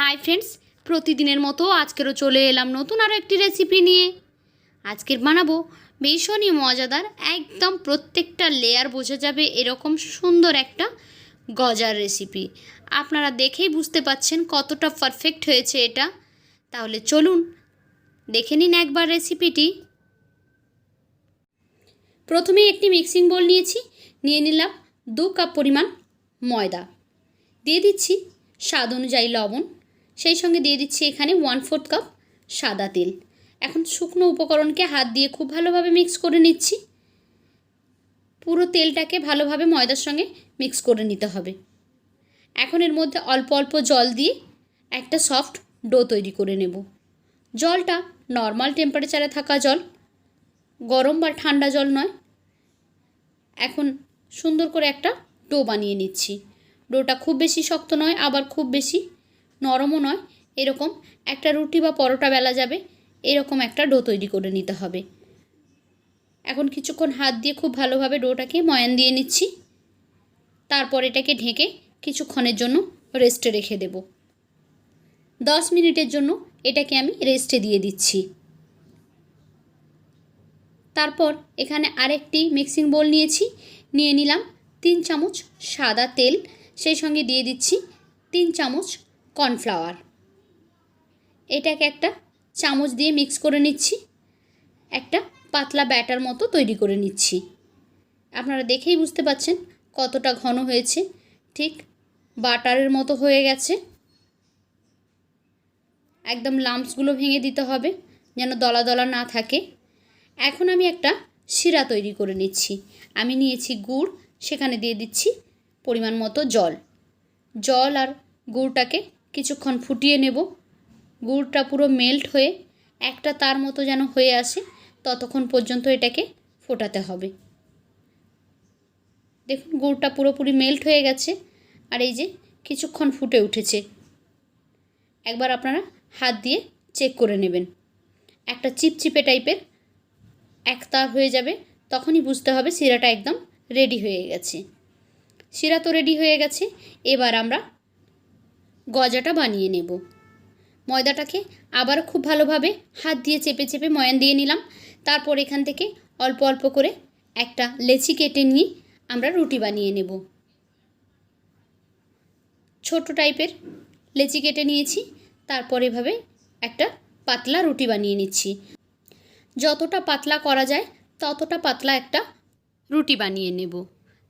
Hi friends প্রতিদিনের মতো আজকেরও চলে এলাম নতুন আরও একটি রেসিপি নিয়ে। আজকের বানাবো ভীষণই মজাদার, একদম প্রত্যেকটা লেয়ার বোঝা যাবে এরকম সুন্দর একটা গজার রেসিপি আপনারা দেখেই বুঝতে পাচ্ছেন কতটা পারফেক্ট হয়েছে এটা। তাহলে চলুন, দেখে নিন একবার রেসিপিটি প্রথমে একটি মিক্সিং বোল নিয়েছি, নিয়ে নিলাম দু কাপ পরিমাণ ময়দা। দিয়ে দিচ্ছি স্বাদ অনুযায়ী লবণ। সেই সঙ্গে দিয়ে দিচ্ছি এখানে ওয়ান ফোর্থ কাপ সাদা তেল। এখন শুকনো উপকরণকে হাত দিয়ে খুব ভালোভাবে মিক্স করে নিচ্ছি। পুরো তেলটাকে ভালোভাবে ময়দার সঙ্গে মিক্স করে নিতে হবে। এখন এর মধ্যে অল্প অল্প জল দিয়ে একটা সফট ডো তৈরি করে নেব। জলটা নর্মাল টেম্পারেচারে থাকা জল, গরম বা ঠান্ডা জল নয়। এখন সুন্দর করে একটা ডো বানিয়ে নিচ্ছি। ডোটা খুব বেশি শক্ত নয়, আবার খুব বেশি নরমও নয়, এরকম একটা রুটি বা পরোটা বেলা যাবে, এরকম একটা ডো তৈরি করে নিতে হবে। এখন কিছুক্ষণ হাত দিয়ে খুব ভালোভাবে ডোটাকে ময়ান দিয়ে নিচ্ছি। তারপর এটাকে ঢেকে কিছুক্ষণের জন্য রেস্টে রেখে দেব। দশ মিনিটের জন্য এটাকে আমি রেস্টে দিয়ে দিচ্ছি। তারপর এখানে আরেকটি মিক্সিং বোল নিয়েছি, নিয়ে নিলাম তিন চামচ সাদা তেল, সেই সঙ্গে দিয়ে দিচ্ছি তিন চামচ কর্নফ্লাওয়ার। এটাকে একটা চামচ দিয়ে মিক্স করে নিচ্ছি। একটা পাতলা ব্যাটার মতো তৈরি করে নিচ্ছি। আপনারা দেখেই বুঝতে পাচ্ছেন কতটা ঘন হয়েছে। ঠিক বাটারের মতো হয়ে গেছে। একদম লাম্পসগুলো ভেঙে দিতে হবে যেন দলা দলা না থাকে। এখন আমি একটা শিরা তৈরি করে নিচ্ছি। আমি নিয়েছি গুড়, সেখানে দিয়ে দিচ্ছি পরিমাণ মতো জল। জল আর গুড়টাকে কিছুক্ষণ ফুটিয়ে নেব। গুড়টা পুরো মেল্ট হয়ে একটা তার মতো যেন হয়ে আসে, ততক্ষণ পর্যন্ত এটাকে ফোটাতে হবে। দেখুন, গুড়টা পুরোপুরি মেল্ট হয়ে গেছে আর এই যে কিছুক্ষণ ফুটে উঠেছে। একবার আপনারা হাত দিয়ে চেক করে নেবেন। একটা চিপচিপে টাইপের এক তার হয়ে যাবে, তখনই বুঝতে হবে শিরাটা একদম রেডি হয়ে গেছে। শিরা তো রেডি হয়ে গেছে, এবার আমরা গজাটা বানিয়ে নেব। ময়দাটাকে আবার খুব ভালোভাবে হাত দিয়ে চেপে চেপে ময়ান দিয়ে নিলাম। তারপর এখান থেকে অল্প অল্প করে একটা লেচি কেটে নিয়ে আমরা রুটি বানিয়ে নেব। ছোট টাইপের লেচি কেটে নিয়েছি। তারপর এভাবে একটা পাতলা রুটি বানিয়ে নিচ্ছি। যতটা পাতলা করা যায়, ততটা পাতলা একটা রুটি বানিয়ে নেব।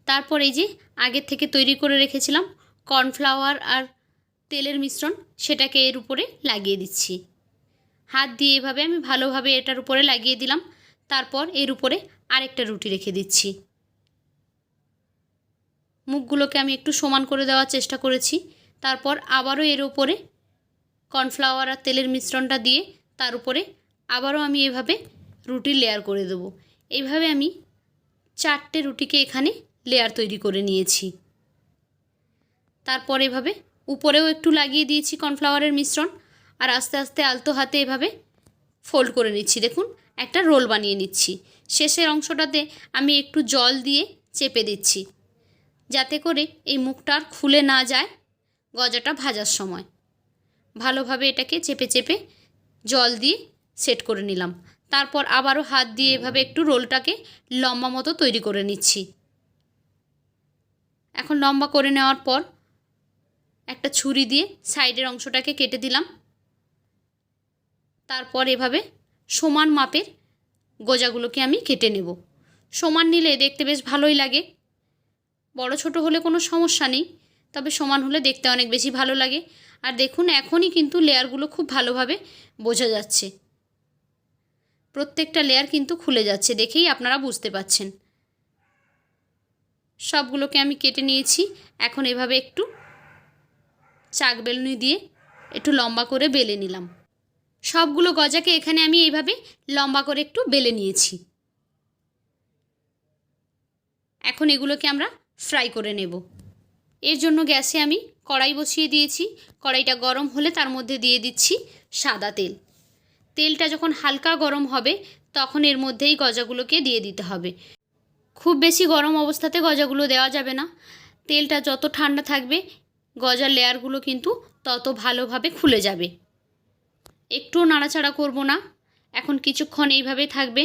তারপর এই যে আগের থেকে তৈরি করে রেখেছিলাম, কর্নফ্লাওয়ার আর তেলের মিশ্রণ সেটাকে এর উপরে লাগিয়ে দিচ্ছি। হাত দিয়ে এভাবে আমি ভালোভাবে এটার উপরে লাগিয়ে দিলাম। তারপর এর উপরে আরেকটা রুটি রেখে দিচ্ছি। মুখগুলোকে আমি একটু সমান করে দেওয়ার চেষ্টা করেছি। তারপর আবারও এর উপরে কর্নফ্লাওয়ার আর তেলের মিশ্রণটা দিয়ে তার উপরে আবারও আমি এভাবে রুটি লেয়ার করে দেবো। এইভাবে আমি চারটে রুটিকে এখানে লেয়ার তৈরি করে নিয়েছি। তারপর এভাবে উপরেও একটু লাগিয়ে দিয়েছি কর্নফ্লাওয়ারের মিশ্রণ, আর আস্তে আস্তে আলতো হাতে এভাবে ফোল্ড করে নিচ্ছি। দেখুন, একটা রোল বানিয়ে নিচ্ছি। শেষের অংশটাতে আমি একটু জল দিয়ে চেপে দিচ্ছি, যাতে করে এই মুখটা আর খুলে না যায় গজাটা ভাজার সময়। ভালোভাবে এটাকে চেপে চেপে জল দিয়ে সেট করে নিলাম। তারপর আবারও হাত দিয়ে এভাবে একটু রোলটাকে লম্বা মতো তৈরি করে নিচ্ছি। এখন লম্বা করে নেওয়ার পর একটা ছুরি দিয়ে সাইডের অংশটাকে কেটে দিলাম। তারপর এভাবে সমান মাপের গোজাগুলোকে আমি কেটে নেব। সমান নিলে দেখতে বেশ ভালোই লাগে। বড় ছোট হলে কোনো সমস্যা নেই, তবে সমান হলে দেখতে অনেক বেশি ভালো লাগে। আর দেখুন, এখনই কিন্তু লেয়ারগুলো খুব ভালোভাবে বোঝা যাচ্ছে। প্রত্যেকটা লেয়ার কিন্তু খুলে যাচ্ছে, দেখেই আপনারা বুঝতে পাচ্ছেন। সবগুলোকে আমি কেটে নিয়েছি। এখন এভাবে একটু চাক বেলুনি দিয়ে একটু লম্বা করে বেলে নিলাম। সবগুলো গজাকে এখানে আমি এইভাবে লম্বা করে একটু বেলে নিয়েছি। এখন এগুলোকে আমরা ফ্রাই করে নেব। এর জন্য গ্যাসে আমি কড়াই বসিয়ে দিয়েছি। কড়াইটা গরম হলে তার মধ্যে দিয়ে দিচ্ছি সাদা তেল। তেলটা যখন হালকা গরম হবে, তখন এর মধ্যেই গজাগুলোকে দিয়ে দিতে হবে। খুব বেশি গরম অবস্থাতে গজাগুলো দেওয়া যাবে না। তেলটা যত ঠান্ডা থাকবে গজার লেয়ারগুলো কিন্তু তত ভালোভাবে খুলে যাবে। একটুও নাড়াচাড়া করব না। এখন কিছুক্ষণ এইভাবে থাকবে।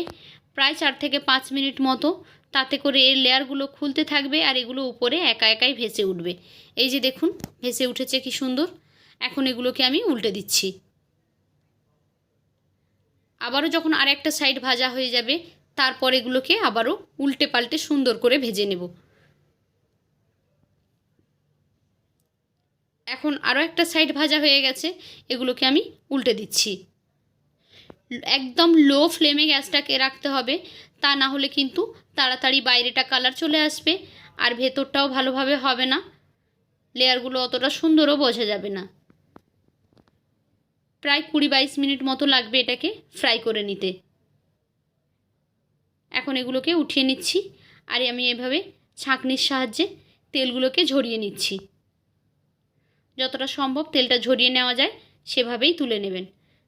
প্রায় চার থেকে পাঁচ মিনিট মতো তাতে করে এর লেয়ারগুলো খুলতে থাকবে আর এগুলো উপরে একা একাই ভেসে উঠবে। এই যে দেখুন, ভেসে উঠেছে কি সুন্দর। এখন এগুলোকে আমি উল্টে দিচ্ছি। আবারও যখন আর একটা সাইড ভাজা হয়ে যাবে, তারপর এগুলোকে আবারও উল্টে পাল্টে সুন্দর করে ভেজে নেব। এখন আরও একটা সাইড ভাজা হয়ে গেছে, এগুলোকে আমি উল্টে দিচ্ছি। একদম লো ফ্লেমে গ্যাসটাকে রাখতে হবে, তা না হলে কিন্তু তাড়াতাড়ি বাইরেটা কালার চলে আসবে, আর ভেতরটাও ভালোভাবে হবে না। লেয়ারগুলো অতটা সুন্দরও বোঝা যাবে না। প্রায় কুড়ি বাইশ মিনিট মতো লাগবে এটাকে ফ্রাই করে নিতে। এখন এগুলোকে উঠিয়ে নিচ্ছি, আর আমি এভাবে ছাঁকনির সাহায্যে তেলগুলোকে ঝরিয়ে নিচ্ছি। যতটা সম্ভব তেলটা ঝরিয়ে নেওয়া যায়, সেভাবেই তুলে নেবেন।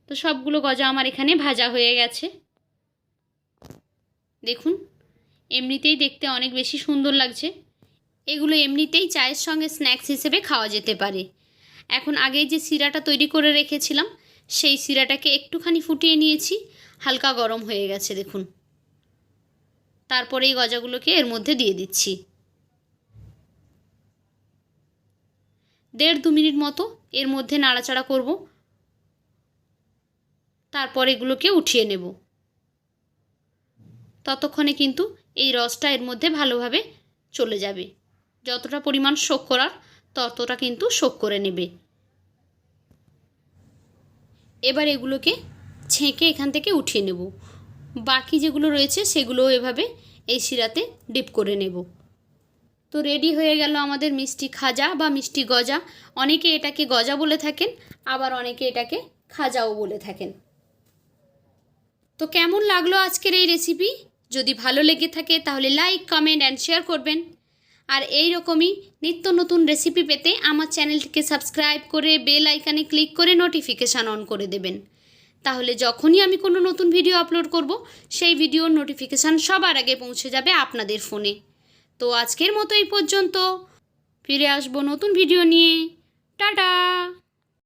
তো সবগুলো গজা আমার এখানে ভাজা হয়ে গেছে। দেখুন, এমনিতেই দেখতে অনেক বেশি সুন্দর লাগছে। এগুলো এমনিতেই চায়ের সঙ্গে স্ন্যাক্স হিসেবে খাওয়া যেতে পারে। এখন আগেই যে সিরাটা তৈরি করে রেখেছিলাম, সেই সিরাটাকে একটুখানি ফুটিয়ে নিয়েছি। হালকা গরম হয়ে গেছে, দেখুন। তারপরে এই গজাগুলোকে এর মধ্যে দিয়ে দিচ্ছি। দেড় দু মিনিট মতো এর মধ্যে নাড়াচাড়া করব। তারপর এগুলোকে উঠিয়ে নেব। ততক্ষণে কিন্তু এই রসটা এর মধ্যে ভালোভাবে চলে যাবে। যতটা পরিমাণ শোক করার ততটা কিন্তু শোক করে নেবে। এবার এগুলোকে ছেঁকে এখান থেকে উঠিয়ে নেব। বাকি যেগুলো রয়েছে সেগুলো এভাবে এই শিরাতে ডিপ করে নেব। তো রেডি হয়ে গেল আমাদের মিষ্টি খাজা বা মিষ্টি গজা। অনেকে এটাকে গজা বলে থাকেন, আবার অনেকে এটাকে খাজাও বলে থাকেন। তো কেমন লাগল আজকের এই রেসিপি যদি ভালো লেগে থাকে তাহলে লাইক কমেন্ট অ্যান্ড শেয়ার করবেন। আর এই রকমই নিত্য নতুন রেসিপি পেতে আমার চ্যানেলটিকে সাবস্ক্রাইব করে বেল আইকানে ক্লিক করে নোটিফিকেশান অন করে দেবেন। তাহলে যখনই আমি কোনো নতুন ভিডিও আপলোড করব, সেই ভিডিওর নোটিফিকেশান সবার আগে পৌঁছে যাবে আপনাদের ফোনে তো আজকের মতো এই পর্যন্ত। ফিরে আসব নতুন ভিডিও নিয়ে। টাটা!